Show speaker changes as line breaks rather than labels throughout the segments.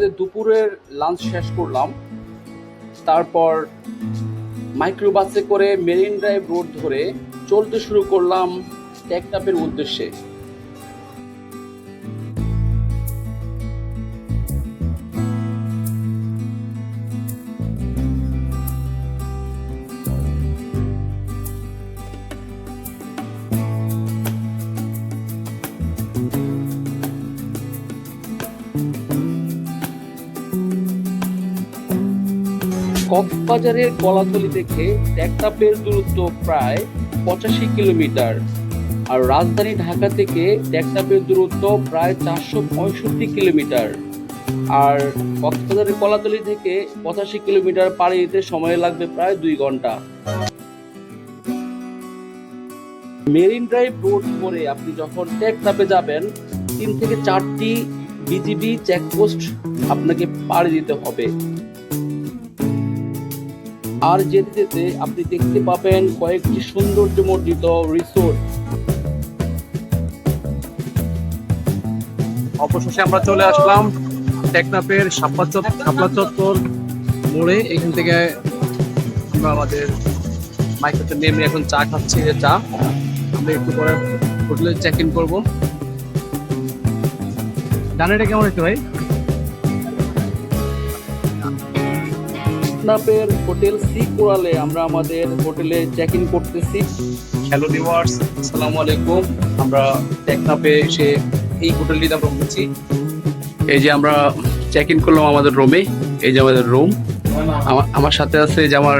দুপুরের লাঞ্চ শেষ করলাম। তারপর মাইক্রোবাসে করে মেরিন ড্রাইভ রোড ধরে চলতে শুরু করলাম টেকটাপের উদ্দেশ্যে। কক্সবাজারের কলাতলি থেকে টেকনাপের দূরত্ব প্রায় পঁচাশি কিলোমিটার আর রাজধানী ঢাকা থেকে টেকনাপের দূরত্ব প্রায় চারশো পঁয়ষট্টি কিলোমিটার। আর কক্সবাজারের কলাতলি থেকে পঁচাশি কিলোমিটার পাড়ি দিতে সময় লাগবে প্রায় দুই ঘণ্টা। মেরিন ড্রাইভ রোড করে আপনি যখন টেকনাপে যাবেন, তিন থেকে চারটি বিজিবি চেকপোস্ট আপনাকে পাড়ি দিতে হবে। আর যেতে যেতে আপনি দেখতে পাবেন কয়েকটি সৌন্দর্যমণ্ডিত রিসোর্ট
অবশেষে আমরা চলে আসলাম টেকনাফের শাপলা চত্বর মোড়ে। এখান থেকে আমরা আমাদের মাইক্রোতে নেমে এখন চা খাচ্ছি, যে চা। আমরা একটু পরে হোটেলে চেক ইন করব। জানাটা কেমন হচ্ছে ভাই?
টেকনাফের হোটেল সি কোরালে আমরা আমাদের হোটেলে চেক ইন করতেছি।
হ্যালো ভিউয়ার্স আসসালামু আলাইকুম আমরা টেকনাফে এসে এই হোটেলটিতে আমরা উঠেছি এই যে আমরা চেক ইন করলাম আমাদের রুমে এই যে আমাদের রুম আমার সাথে আছে যে আমার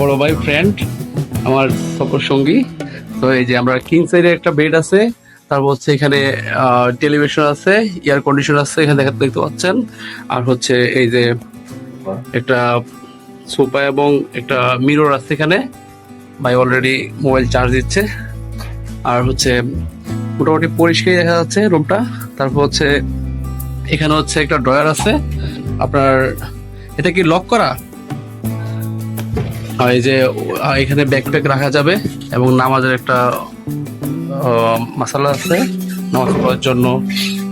বড় ভাই ফ্রেন্ড আমার সফর সঙ্গী। তো এই যে আমরা কিং সাইডে একটা বেড আছে। তারপর হচ্ছে এখানে টেলিভিশন আছে এয়ার কন্ডিশন আছে, এখানে দেখতে পাচ্ছেন। আর হচ্ছে এই যে একটা সোফা এবং একটা মিরর আছে এখানে। ভাই অলরেডি মোবাইল চার্জ দিচ্ছে। আর হচ্ছে মোটামুটি পরিষ্কারই দেখা যাচ্ছে রুমটা তারপর হচ্ছে এখানে হচ্ছে একটা ড্রয়ার আছে। আপনার, এটা কি লক করা? এই যে এখানে ব্যাকপ্যাক রাখা যাবে এবং নামাজের একটা মাসালা আছে নামাজ পড়ার জন্য।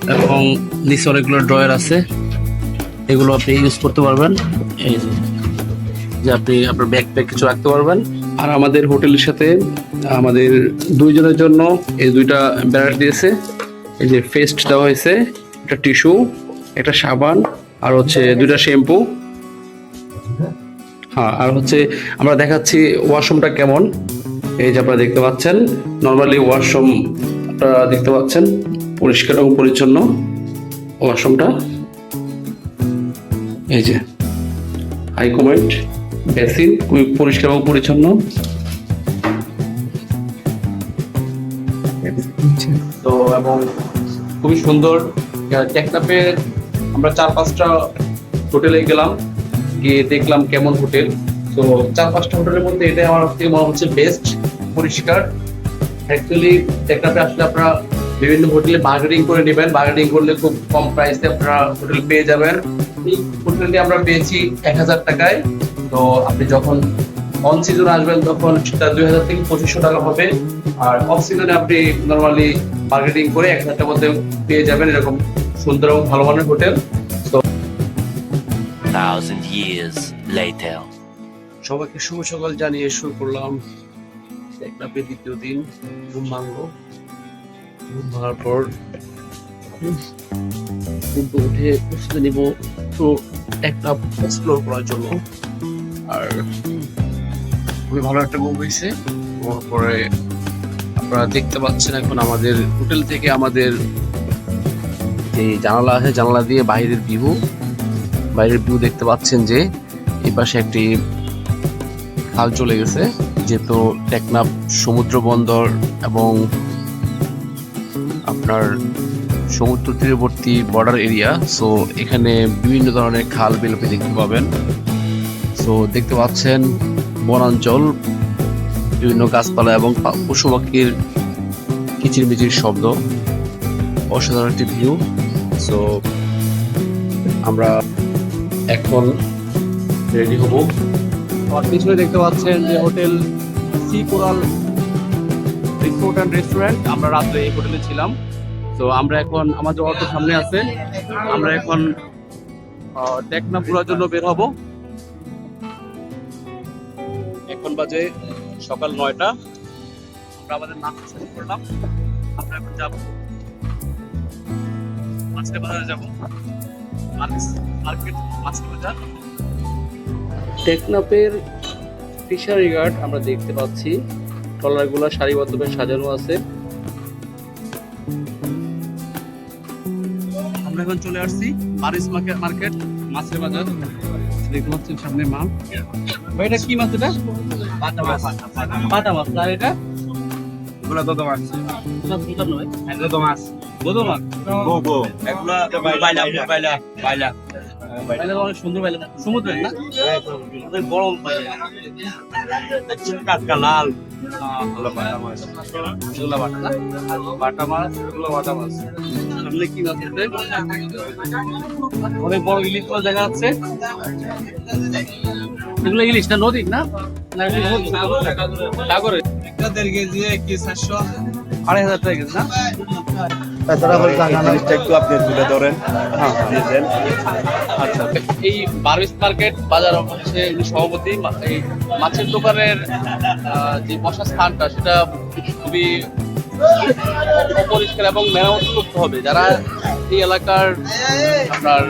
এবং নিচে অনেকগুলো ড্রয়ার আছে। এগুলো আপনি ইউজ করতে পারবেন। এই যে। যে আপনি আপনার ব্যাকপ্যাক কিছু রাখতে পারবেন। আর আমাদের হোটেলের সাথে আমাদের দুইজনের জন্য এই দুইটা ব্যারাট দিয়েছে। এই যে ফেস্ট দেওয়া হয়েছে, একটা টিস্যু একটা সাবান, আর হচ্ছে দুইটা শ্যাম্পু হ্যাঁ আর হচ্ছে আমরা দেখাচ্ছি ওয়াশরুমটা কেমন। এই যে আপনারা দেখতে পাচ্ছেন নর্মালি ওয়াশরুম আপনারা দেখতে পাচ্ছেন, পরিষ্কার এবং পরিচ্ছন্ন ওয়াশরুমটা এই যে হাই কমেন্ট বেসিন পরিষ্কার এবং পরিচ্ছন্ন। তো এবং খুবই সুন্দর টেকনাপে আমরা চার পাঁচটা হোটেলে গেলাম, গিয়ে দেখলাম কেমন হোটেল। তো চার পাঁচটা হোটেলের মধ্যে এটা আমার থেকে মনে হচ্ছে বেস্ট পরিষ্কার। অ্যাকচুয়ালি টেকনাপে আসলে আপনারা বিভিন্ন হোটেলে বার্গেনিং করে নেবেন। বার্গেনিং করলে খুব কম প্রাইসে আপনারা হোটেল পেয়ে যাবেন। এই হোটেলটি আমরা পেয়েছি এক হাজার টাকায়। তো আপনি যখন অন সিজন আসবেন তখন সেটা দুই হাজার থেকে পঁচিশশো টাকা হবে। আর অফ সিজনে আপনি নর্মালি মার্কেটিং করে এক হাজার টাকার মধ্যে পেয়ে যাবেন এরকম সুন্দর এবং ভালো মানের হোটেল
thousand years later.
সবাইকে শুভ সকাল জানিয়ে শুরু করলাম। টেকনাপের দ্বিতীয় দিন ঘুম ভাঙলো। ঘুম ভাঙার পর উঠে প্রস্তুতি নিব। তো একটা এক্সপ্লোর করার জন্য। আর খুবই ভালো একটা ঘুম হয়েছে। পরে আপনারা দেখতে পাচ্ছেন এখন আমাদের হোটেল থেকে আমাদের যে জানালা আছে, জানালা দিয়ে বাইরের ভিউ বাইরের ভিউ দেখতে পাচ্ছেন যে এই পাশে একটি খাল চলে গেছে, যেহেতু টেকনাফ সমুদ্র বন্দর এবং আপনার সমুদ্র তীরবর্তী বর্ডার এরিয়া সো এখানে বিভিন্ন ধরনের খাল বিল দেখতে পাবেন। সো দেখতে পাচ্ছেন বনাঞ্চল, বিভিন্ন গাছপালা এবং পশু পাখির কিচিরমিচির শব্দ। অসাধারণ একটি ভিউ সো আমরা এখন রেডি হব। আমার পিছনে দেখতে পাচ্ছেন যে হোটেল সি কোরাল রেস্টুরেন্ট আমরা রাত্রে এই হোটেলে ছিলাম। তো আমরা এখন, আমাদের অটো সামনে আছে। আমরা এখন ঘোরার জন্য বের হব। এখন বাজে সকাল নয়টা। আমরা আমাদের নাস্তা শেষ করলাম। আমরা এখন যাব মাছের বাজারে যাব। মার্কেট মাছের বাজার।
টেকনাপের ফিশারি গার্ড আমরা দেখতে পাচ্ছি। ট্রলারগুলো সারিবদ্ধভাবে সাজানো আছে।
আমরা এখন চলে আসছি মারিস মার্কেট মার্কেট মাছের বাজার। দেখতে পাচ্ছেন সামনে মাছ। ভাই এটা কি মাছ এটা?
পাতা মাছ
পাতা মাছ। আর এটা?
এগুলা মাছ মাছ
মাছ
গো গো এগুলা বাইলা বাইলা বাইলা।
বাইলে। অনেক সুন্দর বাইলে। সমুদ্রের না?
অনেক গরম লাল বাটা মাছ
এগুলো বাটা না? বাটা মাছ এগুলো বাটা মাছ। সামনে কি মাছ অনেক বড় ইলিশ মাছ দেখা যাচ্ছে। এগুলো ইলিশ না নদী না? না আড়াই হাজার টাকা কেজি না?
একটু আপনি তুলে ধরেন। দিয়েছেন
আচ্ছা এই মার্কেট বাজার হচ্ছে সভাপতি এই মাছের দোকানের যে বসার স্থানটা সেটা খুবই অপরিষ্কার এবং মেরামত করতে হবে। যারা এই এলাকার আপনার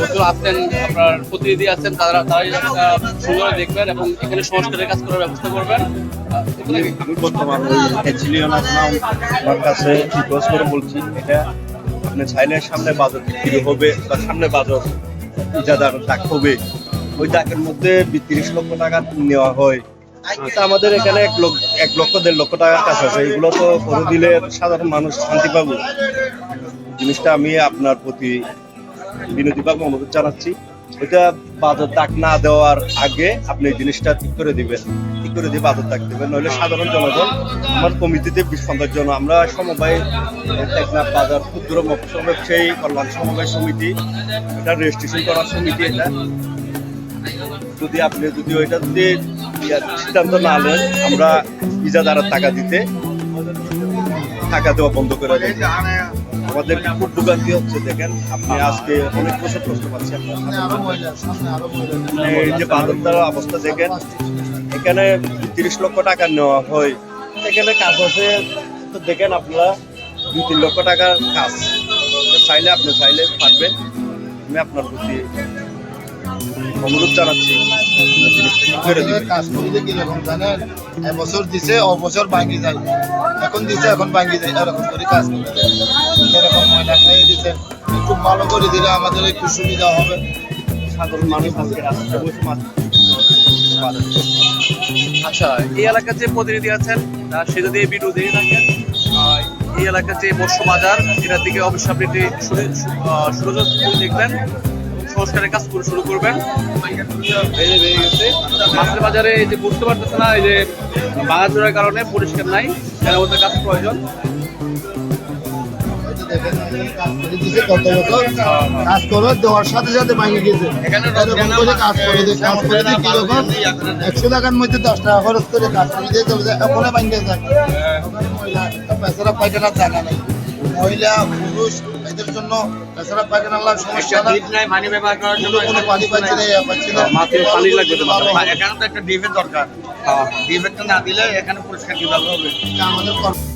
লোকজন আছেন, আপনার প্রতিনিধি আছেন, তারা তারা এই জায়গাটা সুন্দর দেখবেন এবং এখানে সংস্কারের কাজ করার ব্যবস্থা করবেন।
আমি বর্তমান আমার কাছে রিকোয়েস্ট করে বলছি, এটা আপনি চাইলে সামনে বাজার বিক্রি হবে বা সামনে বাজার ইজাদার ডাক হবে। ওই ডাকের মধ্যে তিরিশ লক্ষ টাকা নেওয়া হয়। আমাদের এখানে এক লক্ষ এক লক্ষ, দেড় লক্ষ টাকার কাছে আছে। এগুলো তো করে দিলে সাধারণ মানুষ শান্তি পাবো। জিনিসটা আমি আপনার প্রতি বিনতি পাবো অনুরোধ জানাচ্ছি। এটা বাজার ডাক না দেওয়ার আগে আপনি জিনিসটা ঠিক করে দিবেন। ঠিক করে দিয়ে বাজার ডাক দেবেন, নইলে সাধারণ জনগণ আমার কমিটিতে বিশ পঞ্চাশ জন। আমরা সমবায় বাজার, ক্ষুদ্র ব্যবসায়ী কল্যাণ সমবায় সমিতি, এটা রেজিস্ট্রেশন করার সমিতি এটা। যদি আপনি যদি ওইটা যদি সিদ্ধান্ত না নেন, আমরা ইজাদারের টাকা দিতে, টাকা দেওয়া বন্ধ করে দেব। আমাদের খুব ভোগান্তি হচ্ছে দেখেন আপনি আজকে অনেক বছর কষ্ট পাচ্ছেন। মানে এই যে বাজারদার অবস্থা দেখেন এখানে তিরিশ লক্ষ টাকা নেওয়া হয়। এখানে কাজ আছে তো দেখেন আপনারা দুই তিন লক্ষ টাকার কাজ। চাইলে আপনি চাইলে পারবেন। আমি আপনার প্রতি অনুরোধ জানাচ্ছি।
কাজ করিতে কীরকম জানেন এবছর দিছে অবছর ভাঙ্গি যায়। এখন দিছে এখন ভাঙ্গি যায়। এরকম করে কাজ করতে। এরকম ময়লা খাইয়ে একটু ভালো করে দিলে আমাদের একটু সুবিধা হবে।
সাধারণ মানুষ আজকে রাস্তায় বসে মাছ
আচ্ছা এই এলাকার যে প্রতিনিধি আছেন আহ, সে যদি এই ভিডিও দেখে থাকেন এই এলাকার যে মৎস্য বাজার এটার দিকে অবশ্যই আপনি একটি সুনি- সু- আহ, সুনজর করে দেখবেন সংস্কারের কাজ করে শুরু করবেন। মাছের বাজারে এই যে বুঝতে পারতেছে না এই যে ভাঙাচোরার কারণে পরিষ্কার নাই মেরামতের কাজ প্রয়োজন।
কত বছর কাজ করে দেওয়ার সাথে সাথে ভাঙ্গি গেছে এরকম করে কাজ করে দিয়ে কাজ করে দিয়ে কীরকম একশো টাকার মধ্যে দশ টাকা। খরচ করে কাজ করে দিয়ে ওখানে ভাঙ্গে যায় ওখানে মহিলা পেছারা পায়খানার জায়গা নেই মহিলা পুরুষ এদের জন্য পেছারা পায়খানার লাভ সমস্যা
নাই পানি ব্যবহার করার জন্য
কোনো পানি পাচ্ছে না পাচ্ছে না
মাছের পানি লাগবে তো
হ্যাঁ, এখানে তো একটা ডিভের দরকার। ডিভেটটা না দিলে এখানে পরিষ্কার কীভাবে হবে?
আমাদের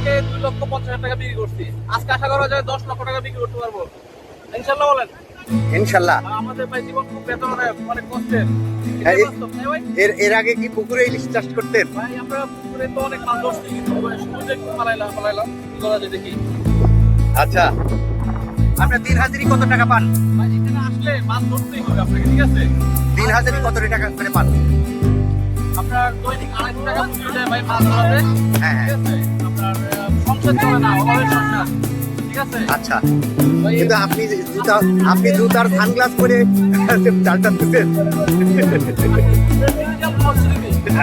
গতকালকে দুই লক্ষ পঞ্চাশ হাজার টাকা বিক্রি করছি। আজকে আশা করা যায় দশ লক্ষ টাকা বিক্রি করতে পারব। ইনশাল্লাহ বলেন।
ইনশাল্লাহ।
আমাদের ভাই জীবন খুব বেদনাদায়ক অনেক কষ্টের
এর এর আগে কি পুকুরে ইলিশ চাষ করতেন?
ভাই আমরা পুকুরে তো অনেক মাছ ধরছি সমুদ্রে পালাইলাম পালাইলাম। করা যায় দেখি।
আচ্ছা। আপনার দিন হাজিরি কত টাকা পান?
ভাই এখানে আসলে মাছ ধরতেই হবে আপনাকে ঠিক আছে?
দিন হাজিরি কত টাকা করে পান?
আপনার দৈনিক আড়াইশো টাকা দেয় ভাই মাছ ধরাতে
হ্যাঁ হ্যাঁ।
ঠিক আছে আপনার আহ, সংসার চলে না অভাবের সংসার ঠিক আছে
আচ্ছা কিন্তু আপনি জুতা আপনি জুতার সানগ্লাস পরে ডালটা তুলতেন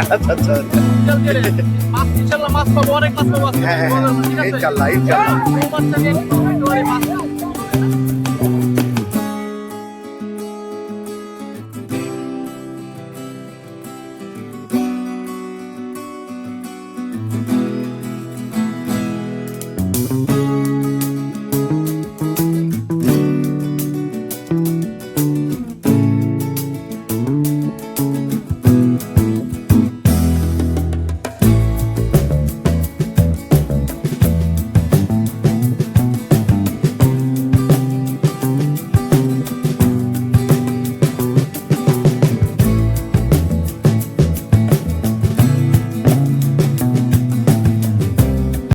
আচ্ছা আচ্ছা
মাছ ইনশাল্লাহ মাছ পাবো অনেক মাছ পাবো
হ্যাঁ হ্যাঁ ইনশাল্লাহ ইনশাল্লাহ।